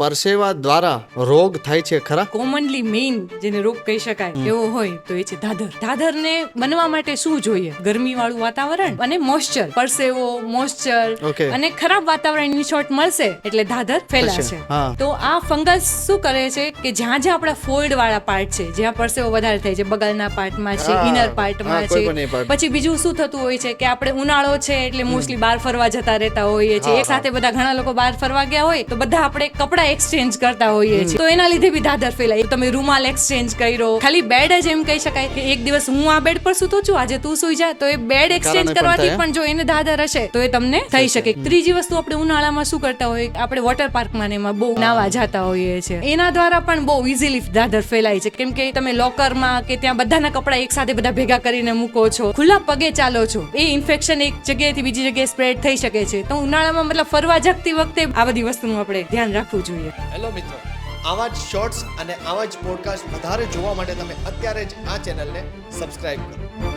પરસેવા દ્વારા રોગ થાય છે ખરા? કોમનલી મેઇન જેને રોગ કહી શકાય એવો હોય તો એ છે દાદર દાદરને બનવા માટે શું જોઈએ? ગરમી વાળું વાતાવરણ અને મોશ્ચર પરસેવો મોશ્ચર અને ખરાબ વાતાવરણની શોર્ટ મળશે એટલે ધાધર ફેલાશે. તો આ ફંગસ શું કરે છે કે જ્યાં જ્યાં આપણા ફોલ્ડ વાળા પાર્ટ છે જ્યાં પરસેવો વધારે થાય છે બગલના પાર્ટમાં છે. ઇનર પાર્ટમાં છે. પછી બીજું શું થતું હોય છે કે આપણે ઉનાળો છે એટલે મોસ્ટલી બહાર ફરવા જતા રહેતા હોઈએ છીએ. એક સાથે બધા ઘણા લોકો બહાર ફરવા ગયા હોય તો બધા આપણે કપડા એક્સચેન્જ કરતા હોઈએ છીએ. તો એના લીધે બી દાદર ફેલાય. તમે રૂમાલ એક્સચેન્જ કર્યો. ખાલી બેડ જ એમ કહી શકાય કે એક દિવસ હું આ બેડ પર સૂતો છું આજે તું સુઈ જા. તો એ બેડ એક્સચેન્જ કરવાથી પણ જો એને દાદર હશે તો એ તમને થઈ શકે. ત્રીજી વસ્તુ આપણે ઉનાળામાં શું કરતા હોઈએ? આપણે વોટર પાર્કમાં ને એમાં બહુ નાવા જતા હોઈએ છીએ. એના દ્વારા પણ બહુ ઇઝીલી દાદર ફેલાય છે. કેમ કે તમે લોકરમાં કે ત્યાં બધાના કપડા એક સાથે બધા ભેગા કરીને મૂકો છો ખુલ્લા પગે ચાલો છો એ ઇન્ફેક્શન એક જગ્યાએથી બીજી જગ્યાએ સ્પ્રેડ થઈ શકે છે. તો ઉનાળામાં મતલબ ફરવા જગતી વખતે આ બધી વસ્તુનું આપણે ધ્યાન રાખવું જોઈએ. હેલો મિત્રો, આવા જ શોર્ટ્સ અને આવા જ પોડકાસ્ટ વધારે જોવા માટે તમે અત્યારે જ આ ચેનલને સબસ્ક્રાઇબ કરો.